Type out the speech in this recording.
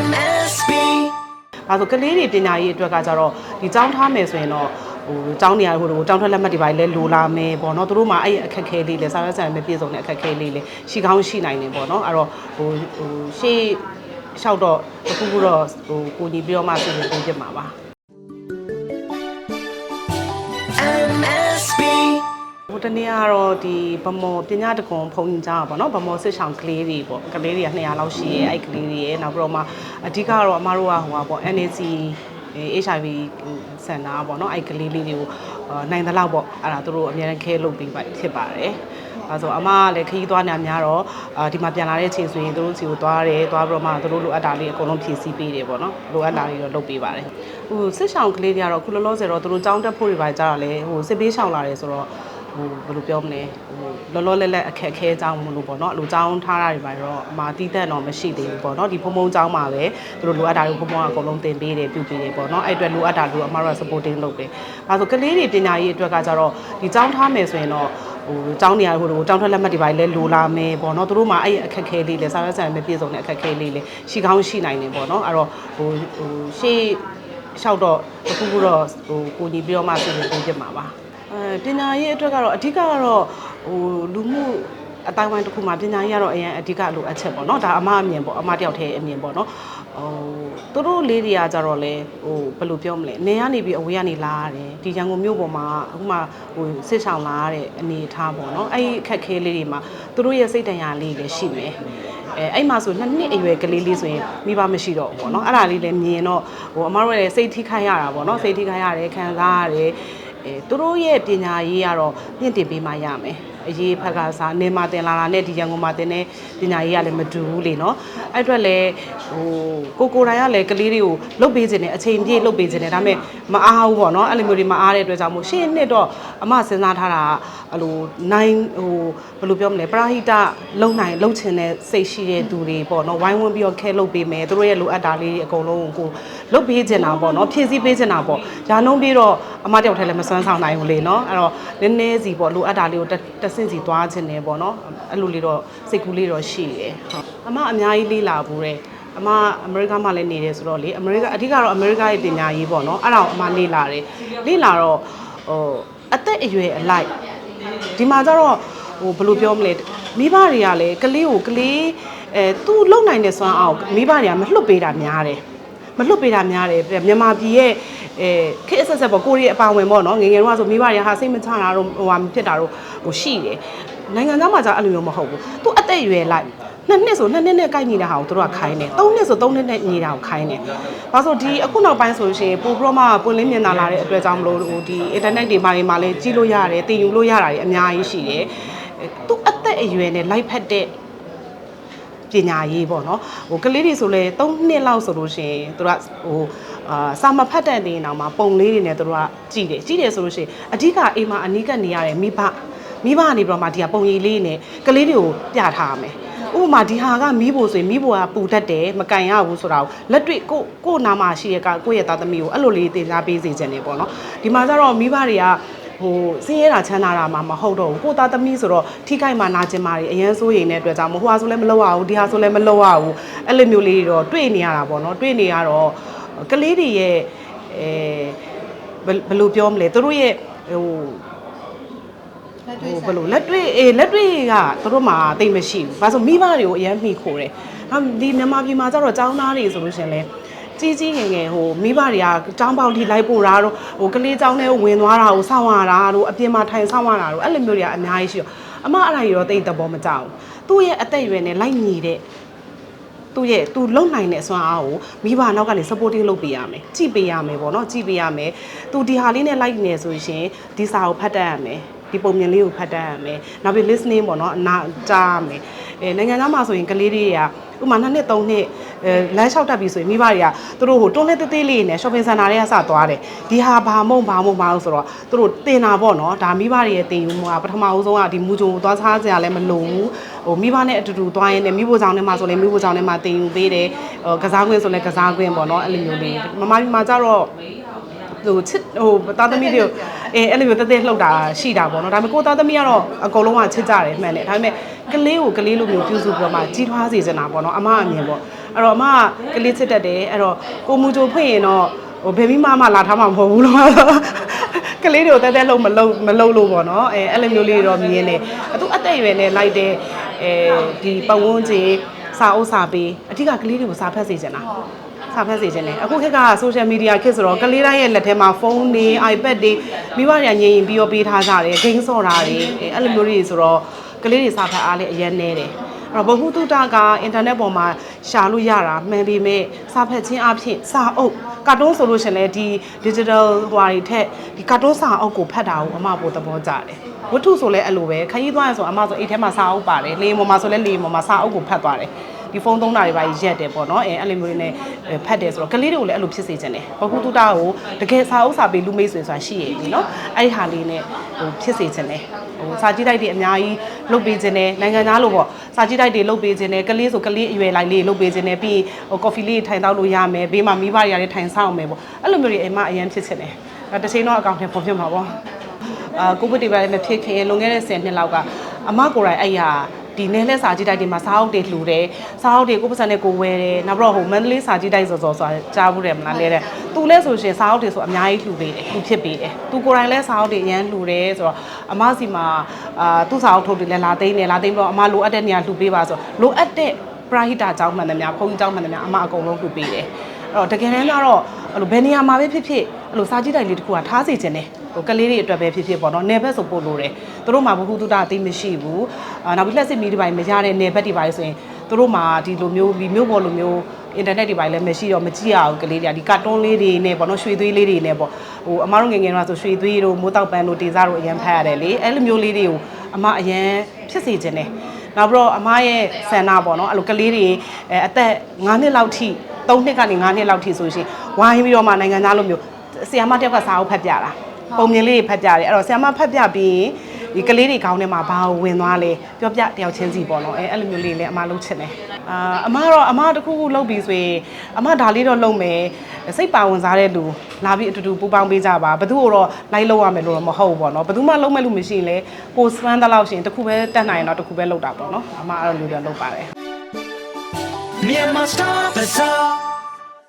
MSB ဘာလို့ကလေးတွေပညာရေးအတွက်ကကြတော့ဒီចောင်းထားမယ်ဆိုရင်တော့ဟိုចောင်းနေရဟိုတောင်းထွက်လက်မှတ်တွေပါလဲလိုလာမယ်ပေါ့နော်သူတို့မှာအဲ့အခက်ခဲလေးလဲစာရွက်စာရမ်းမပြည့်စုံတဲ့အခက်ခဲလေးလဲရှိကောင်းရှိနိုင်တယ်ပေါ့နော်အဲ့တော့ဟိုဟိုရှေ့လျှောက်တော့တခုခုတော့ဟိုကိုညီပြီးတော့မှပြင်ပြင်ပြစ်မှာပါ MSB ဟိုတနေ့ကတော့ဒီဗမော်ပညာတကွန်ဖုန်ကြီးကြားပါတော့ဗမော်စစ်ဆောင်ကလေးတွေပေါ့ကလေးတွေက200လောက်ရှိရဲ့အဲ့ကလေးတွေရဲ့နောက်ပြီးတော့မှအဓိကတော့အမတို့ကဟိုပါပေါ့ NAC HIV စင်တာပေါ့နော်အဲ့ကလေးလေးတွေကိုအာနိုင်တဲ့လောက်ပေါ့အဲ့ဒါသူတို့အများနဲ့ခဲလုပ်ပေးပါဖြစ်ပါတယ်အဲဆိုအမကလည်းခရီးသွားနေများတော့အာဒီမှာပြန်လာတဲ့အချိန်ဆိုရင်သူတို့စီကိုသွားတယ်သွားပြီးတော့မှသူတို့လိုအပ်တာလေးအကုန်လုံးဖြည့်ဆည်းပေးတယ်ပေါ့နော်လိုအပ်တာလေးတော့လုပ်ပေးပါတယ်ဟိုစစ်ဆောင်ကလေးတွေကတော့ခုလောလောဆယ်တော့သူတို့ចောင်းတက်ဖို့တွေပါကြတာလေဟိုစစ်ပေးဆောင်လာတယ်ဆိုတော့ ဟိုဘယ်လိုပြောမလဲဟိုလောလောလတ်လတ်အခက်အခဲအကြောင်းမလို့ပေါ့နော်အလိုကြောင်းထားတာတွေပါတော့အမာတီးတက်တော့မရှိသေးဘူးပေါ့နော်ဒီဖုံဖုံကြောင်းမှာပဲသူတို့လိုအပ်တာတွေဖုံဖုံကအကုန်လုံးတင်ပေးတယ်ပြုပေးတယ်ပေါ့နော်အဲ့အတွက်လိုအပ်တာလို့အမာတို့က supporting လုပ်တယ်။ဒါဆိုကလေးတွေပညာရေးအတွက်ကကြတော့ဒီကြောင်းထားမယ်ဆိုရင်တော့ဟိုကြောင်းနေရာဟိုဟိုကြောင်းထွက်လက်မှတ်တွေပါလေလိုလာမယ်ပေါ့နော်သူတို့မှအဲ့အခက်အခဲလေးလေစာရွက်စာတမ်းမပြည့်စုံတဲ့အခက်အခဲလေးလေရှိကောင်းရှိနိုင်တယ်ပေါ့နော်အဲ့တော့ဟိုဟိုရှေ့လျှောက်တော့တစ်ခုခုတော့ဟိုကိုညီပြီးတော့မှပြင်ပေးပြမှာပါ။ အဲပညာရေးအတွက်ကတော့အဓိကကတော့ဟိုလူမှုအတိုင်းဝိုင်းတစ်ခုမှာပညာရေးကတော့အရင်အဓိကလိုအပ်ချက်ပေါ့နော်ဒါအမအမြင်ပေါ့အမတယောက်တည်းအမြင်ပေါ့နော်ဟိုသူတို့လေးတွေကကြတော့လေဟိုဘယ်လိုပြောမလဲနေရနေပြီးအဝေးကနေလာရတယ်ဒီရန်ကုန်မြို့ပေါ်မှာအခုမှဟိုစစ်ဆောင်လာရတဲ့အနေအထားပေါ့နော်အဲ့ဒီအခက်အခဲလေးတွေမှာသူတို့ရဲ့စိတ်တန်ရာလေးတွေရှိမယ်အဲအဲ့မှာဆိုနှစ်နှစ်အရွယ်ကလေးလေးဆိုရင်မိဘမရှိတော့ဘူးပေါ့နော်အဲ့ဒါလေးလည်းမြင်တော့ဟိုအမတို့ရဲ့စိတ်ထိခိုက်ရတာပေါ့နော်စိတ်ထိခိုက်ရတယ်ခံစားရတယ် အဲသူတို့ရဲ့ပညာရေးကတော့မြင့်တင်ပေးမှရမယ် အရေးဖက်ကစားနေမှာတင်လာတာနဲ့ဒီရန်ကုန်မှာတင်တဲ့ပညာရေးကလည်းမတူဘူးလေနော်အဲ့အတွက်လည်းဟိုကိုကိုယ်တိုင်ကလည်းကလေးတွေကိုလှုပ်ပေးခြင်းနဲ့အချိန်ပြည့်လှုပ်ပေးခြင်းနဲ့ဒါပေမဲ့မအားဘူးပေါ့နော်အဲ့လိုမျိုးတွေမအားတဲ့အတွက်ကြောင့်မို့ရှေ့နှစ်တော့အမစဉ်းစားထားတာကအဲ့လိုနိုင်ဟိုဘယ်လိုပြောမလဲပရာဟိတလုံနိုင်လုံချင်တဲ့စိတ်ရှိတဲ့သူတွေပေါ့နော်ဝိုင်းဝန်းပြီးတော့ခဲလှုပ်ပေးမယ်သူတို့ရဲ့လိုအပ်တာလေးတွေအကုန်လုံးကိုလှုပ်ပေးခြင်းတာပေါ့နော်ဖြည့်ဆည်းပေးခြင်းတာပေါ့ညာနှုံးပြီးတော့အမတယောက်ထဲလည်းမစွမ်းဆောင်နိုင်ဘူးလေနော်အဲ့တော့နည်းနည်းစီပေါ့လိုအပ်တာလေးကိုတစ်တစ်ဆင့်စီသွားခြင်းတယ်ပေါ့နော်အဲ့လိုလေးတော့စိတ်ကူးလေးတော့ရှိတယ်ဟုတ်အမအများကြီးလေးလာဘူးတဲ့အမအမေရိကမှာလည်းနေတယ်ဆိုတော့လေအမေရိကအဓိကတော့အမေရိကရဲ့ပညာရေးပေါ့နော်အဲ့ဒါကိုအမလေ့လာတယ်လေ့လာတော့ဟိုအသက်အရွယ်အလိုက်ဒီမှာကျတော့ဟိုဘယ်လိုပြောမလဲမိဘတွေကလည်းကလေးကိုကလေးအဲသူ့လုံနိုင်တဲ့စွမ်းအောင်မိဘတွေကမလွတ်ပေးတာများတယ် မလွတ်ပေးတာများတယ်မြန်မာပြည်ရဲ့အဲခေတ်အဆက်ဆက်ပေါ့ကိုရီးယားအပါဝင်ပေါ့နော်ငယ်ငယ်တော့ဆိုမိဘတွေကဟာစိတ်မချတာတော့ဟိုဟာမဖြစ်တာတော့ဟိုရှိတယ်နိုင်ငံသားမှာじゃအဲ့လိုမျိုးမဟုတ်ဘူးသူအသက်အရွယ်လိုက်နှစ်နှစ်ဆိုနှစ်နှစ်နဲ့ကိုက်နေတာဟာကိုတို့ကခိုင်းတယ်သုံးနှစ်ဆိုသုံးနှစ်နဲ့ညီတာကိုခိုင်းတယ်ဘာလို့ဒီအခုနောက်ပိုင်းဆိုရှင်ပိုပြီးတော့မှပွင့်လင်းမြင်သာလာတဲ့အတွက်ကြောင့်မလို့ဟိုဒီ internet တွေမှာတွေမှာလည်းကြည့်လို့ရတယ်တင်ယူလို့ရတာတွေအများကြီးရှိတယ်သူအသက်အရွယ်နဲ့လိုက်ဖက်တဲ့ ပညာရေးပေါ့နော်ဟိုကလေးတွေဆိုလဲ3နှစ်လောက်ဆိုလို့ရှိရင်သူတို့ကဟိုအာစာမဖတ်တဲ့နေအောင်မှာပုံလေးတွေနဲ့သူတို့ကကြည်တယ်ကြည်တယ်ဆိုလို့ရှိရင်အဓိကအိမ်မှာအနီးကပ်နေရတဲ့မိဘမိဘကနေပြီးတော့မှဒီကပုံရိပ်လေးနဲ့ကလေးတွေကိုပြထားရမယ်ဥပမာဒီဟာကမီးဖို့ဆိုရင်မီးဖို့ကပူတတ်တယ်မကန်ရဘူးဆိုတာကိုလက်တွေ့ကိုကိုနာမှာရှိတဲ့ကကိုယ့်ရဲ့သားသမီးကိုအဲ့လိုလေးတင်စားပေးစေချင်တယ်ပေါ့နော်ဒီမှာကျတော့မိဘတွေက ဟိုစင်းရဲတာချမ်းသာတာမှမဟုတ်တော့ဘူးကိုသားသမီးဆိုတော့ထိခိုက်မှနာကျင်မာတွေအရန်စိုးရိမ်တဲ့အတွက်ကြောင့်မဟိုဟာဆိုလည်းမလုပ်ရဘူးဒီဟာဆိုလည်းမလုပ်ရဘူးအဲ့လိုမျိုးလေးတွေတော့တွေ့နေရတာပေါ့နော်တွေ့နေရတော့ကလေးတွေရဲ့အဲဘယ်ဘယ်လိုပြောမလဲသူတို့ရဲ့ဟိုဟိုဘယ်လိုလက်တွေ့အေးလက်တွေ့ကသူတို့မှာတိတ်မရှိဘူး။ဘာလို့မိဘတွေကိုအရင်မိခိုတယ်။ဟာဒီမြန်မာပြည်မှာကျတော့ចောင်းသားတွေဆိုလို့ရှရင်လဲ ကြီးကြီးငယ်ငယ်ဟိုမိဘတွေကចောင်းပေါက်ထိလိုက်ပို့တာတော့ဟိုကလေးចောင်းထဲဝင်သွားတာကိုစောင့်ရတာတို့အပြင်မှာထိုင်စောင့်ရတာတို့အဲ့လိုမျိုးတွေကအများကြီးရှိတော့အမအဲ့ဒါကြီးတော့တိတ်သဘောမကြောက်ဘူး။သူ့ရဲ့အသက်အရွယ်နဲ့လိုက်ညီတဲ့သူ့ရဲ့သူလုံနိုင်တဲ့အစွမ်းအားကိုမိဘနောက်ကနေ supporting လုပ်ပေးရမယ်ကြည်ပေးရမယ်ပေါ့နော်ကြည်ပေးရမယ်သူဒီဟာလေးနဲ့ like နေဆိုရှင်ဒီစာကိုဖတ်တတ်ရမယ်ဒီပုံမြင်လေးကိုဖတ်တတ်ရမယ်နောက်ပြီး listening ပေါ့နော်အနာကြားရမယ်အဲနိုင်ငံသားမှာဆိုရင်ကလေးတွေကဥပမာနှစ်နှစ်သုံးနှစ်အဲ လမ်းလျှောက်တက်ပြီဆိုရင်မိဘတွေကသူတို့ဟိုတွန်းလဲသေးသေးလေးနဲ့ shopping center တွေကစသွားတယ်ဒီဟာဘာမုံဘာမုံဘာလို့ဆိုတော့သူတို့တင်တာပေါ့နော်ဒါမိဘတွေရဲ့တင်ယူမှုကပထမဦးဆုံးကဒီမူကြုံကိုသွားစားကြရလဲမလုံဘူးဟိုမိဘနဲ့အတူတူသွားရင်းနဲ့မိဖို့ဆောင်ထဲမှာဆိုလဲမိဖို့ဆောင်ထဲမှာတင်ယူပေးတယ်ဟိုကစားခွင့်ဆိုလဲကစားခွင့်ပေါ့နော်အဲ့လိုမျိုးလေးမမကြီးမှာကြတော့ဟိုချစ်ဟိုသားသမီးတွေကိုအဲအဲ့လိုမျိုးတက်တက်လှုပ်တာရှိတာပေါ့နော်ဒါပေမဲ့ကိုသားသမီးကတော့အကုန်လုံးကချစ်ကြတယ်မှန်တယ်ဒါပေမဲ့ကလေးကိုကလေးလိုမျိုးပြုစုပြီးတော့မှကြီးထွားစေချင်တာပေါ့နော်အမအမြင်ပေါ့ အဲ့တော့အမကကလေးချစ်တတ်တယ်အဲ့တော့ကိုမူကြိုဖွင့်ရင်တော့ဟိုဘယ်မိမမှလာထားမှာမဟုတ်ဘူးလို့ကလေးတွေကိုတဲတဲလုံးမလုံးမလုံးလို့ပေါ့နော်အဲအဲ့လိုမျိုးလေးတွေတော့မြင်တယ်အတူအသက်အရွယ်နဲ့လိုက်တဲ့အဲဒီပတ်ဝန်းကျင်စာအုပ်စာပေအဓိကကလေးတွေကိုစာဖတ်စေချင်တာစာဖတ်စေခြင်းလေအခုခေတ်က social media ခေတ်ဆိုတော့ကလေးတိုင်းရဲ့လက်ထဲမှာဖုန်းတွေ iPad တွေမိဘတွေကငြိမ်ရင်ပြီးတော့ပေးထားကြတယ်ဂိမ်းဆော့တာတွေအဲအဲ့လိုမျိုးတွေဆိုတော့ကလေးတွေစာဖတ်အားလည်းအရင်နေတယ် အဲ့တော့ဘ ഹു တုတကအင်တာနက်ပေါ်မှာရှာလို့ရတာမှန်ပေမဲ့စာဖတ်ခြင်းအပြင်စာအုပ်ကာတွန်းဆိုလို့ရှရင်လေဒီ digital ဟွာတွေထက်ဒီကာတွန်းစာအုပ်ကိုဖတ်တာကိုအမပိုသဘောကျတယ်ဝတ္ထုဆိုလဲအဲ့လိုပဲခရီးသွားရဆိုအမဆိုအိတ်ထဲမှာစာအုပ်ပါတယ်လေပေါ်မှာဆိုလဲလေပေါ်မှာစာအုပ်ကိုဖတ်သွားတယ် ဒီဖုန်းသုံးတာတွေပါရက်တယ်ပေါ့နော်အဲအဲ့လိုမျိုးတွေနဲ့ဖတ်တယ်ဆိုတော့ကလေးတွေကိုလည်းအဲ့လိုဖြစ်စေချင်တယ်ဘခုတုတကိုတကယ်စာအုပ်စာပေလူမိတ်ဆွေဆိုတာရှိရပြီနော်အဲ့ဒီဟာလေးနဲ့ဟိုဖြစ်စေချင်တယ်ဟိုစာကြည့်တိုက်တွေအများကြီးလုပ်ပေးခြင်းတယ်နိုင်ငံသားလို့ပေါ့စာကြည့်တိုက်တွေလုပ်ပေးခြင်းတယ်ကလေးဆိုကလေးအရွယ်လိုက်လေးလုပ်ပေးခြင်းတယ်ပြီးဟိုကော်ဖီလေးထိုင်တောက်လို့ရမယ်ဘေးမှာမိဘတွေရတယ်ထိုင်ဆောင်မယ်ပေါ့အဲ့လိုမျိုးတွေအိမ်မအရင်ဖြစ်ချင်တယ်အဲ့တစ်ချိန်တော့အကောင့်ထဲပေါ်ဖြစ်မှာပေါ့အာကိုဗစ်တွေပဲမဖြစ်ခင်လွန်ခဲ့တဲ့10နှစ်လောက်က အမကိုယ်တိုင်အဲ့ရ ဒီနယ်လက်စာကြည့်တိုက်တွေမှာစားအုပ်တွေလှူတယ်စားအုပ်တွေကိုပတ်စံနဲ့ကိုဝယ်တယ်နောက်ပြီးတော့ဟိုမန္တလေးစာကြည့်တိုက်စော်စော်ဆိုတာကြားဘူးတယ်မလားလဲတဲ့သူလဲဆိုရှင်စားအုပ်တွေဆိုအများကြီးလှူပေးတယ်လှူဖြစ်ပေးတယ်သူကိုယ်တိုင်လဲစားအုပ်တွေအရန်လှူတယ်ဆိုတော့အမစီမှာအာသူ့စားအုပ်ထုတ်တွေလဲလာသိမ်းတယ်လာသိမ်းပြီးတော့အမလိုအပ်တဲ့နေရာလှူပေးပါဆိုလိုအပ်တဲ့ပရာဟိတာကျောင်းမှန်တယ်များဘုန်းကြီးကျောင်းမှန်တယ်များအမအကုန်လုံးလှူပေးတယ်အဲ့တော့တကယ်တမ်းကတော့အဲ့လိုဘယ်နေရာမှာပဲဖြစ်ဖြစ်အဲ့လိုစာကြည့်တိုက်လေးတစ်ခုကထားစီခြင်းတယ် ဟိုကလေးတွေအတွက်ပဲဖြစ်ဖြစ်ပေါ့နော်နယ်ဘက်ဆိုပို့လို့တယ်သူတို့မှာဘ ഹു တုတအသိမရှိဘူးအာနောက်ပြီးလက်စစ်မီဒီပိုင်းမရတဲ့နယ်ဘက်တွေပါလေဆိုရင်သူတို့မှာဒီလိုမျိုးဒီမျိုးပေါ်လိုမျိုးအင်တာနက်တွေပိုင်းလည်းမရှိတော့မကြည့်ရဘူးကလေးတွေကဒီကာတွန်းလေးတွေနဲ့ပေါ့နော်ရွှေသွေးလေးတွေနဲ့ပေါ့ဟိုအမားတို့ငယ်ငယ်တော့ဆိုရွှေသွေးတို့မိုးတောက်ပန်းတို့တေစားတို့အရင်ဖတ်ရတယ်လေအဲ့လိုမျိုးလေးတွေကိုအမအရင်ဖြစ်စေခြင်းတယ်နောက်ပြီးတော့အမရဲ့ဆန္ဒပေါ့နော်အဲ့လိုကလေးတွေအဲအသက်9နှစ်လောက်ထိ3နှစ်ကနေ9နှစ်လောက်ထိဆိုရှင်ဝိုင်းပြီးတော့မှနိုင်ငံသားလိုမျိုးဆီယာမတစ်ယောက်ကစာအုပ်ဖတ်ပြတာ ပုံမြင်လေးတွေဖတ်ကြတယ်အဲ့တော့ဆရာမဖတ်ပြပြီးရင်ဒီကလေးတွေခေါင်းထဲမှာဘာကိုဝင်သွားလဲပြောပြတယောက်ချင်းစီပေါ့နော်အဲအဲ့လိုမျိုးလေးလည်းအမလုပ်ချင်တယ်အာအမတော့အမတစ်ခုခုလုပ်ပြီးဆိုရင်အမဒါလေးတော့လုပ်မယ်စိတ်ပါဝင်စားတဲ့လူလာပြီးအတူတူပူပေါင်းပေးကြပါဘသူ့ကိုတော့လိုက်လုပ်ရမယ်လို့တော့မဟုတ်ဘူးပေါ့နော်ဘသူမှလုပ်မဲ့လူမရှိရင်လည်းကိုစပန်းတဲ့လောက်ရှင်တစ်ခုပဲတတ်နိုင်ရင်တော့တစ်ခုပဲလုပ်တာပေါ့နော်အမအဲ့လိုမျိုးတော့လုပ်ပါတယ် Myanmar Star Bazaar